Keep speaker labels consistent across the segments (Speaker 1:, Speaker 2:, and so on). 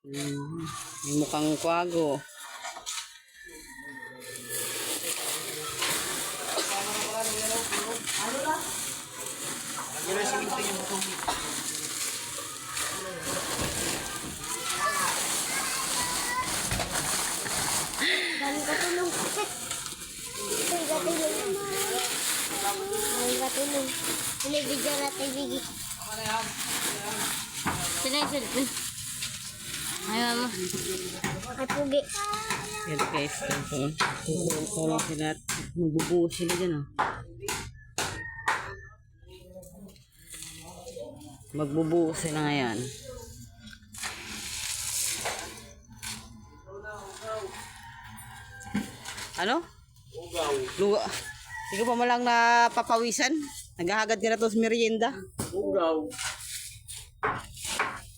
Speaker 1: Mm, mukhang kwago.
Speaker 2: Dami katulong. Ay, katulong.
Speaker 3: Ayaw mo.
Speaker 2: Ay, pugi.
Speaker 1: Yan guys. Tulong sila at magbubuo sila dyan oh. Magbubuo sila ngayon. Ano? Lugaw. Lugaw. Ikaw pa malang napapawisan. Naghahagad ka na to sa merienda.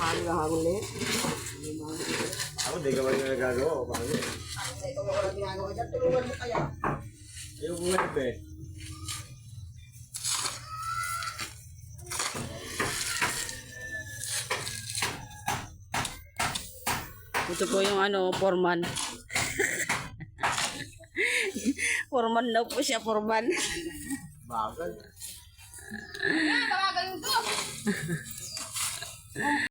Speaker 4: Paano na yan?
Speaker 5: Ako, di ka man nga nagagawa. Paano?
Speaker 4: Ito mo ka lang ginagawa dyan. Tulungan mo kaya.
Speaker 5: Yung web eh.
Speaker 1: Ito po yung ano, foreman. foreman daw po siya, foreman.
Speaker 5: Bagal.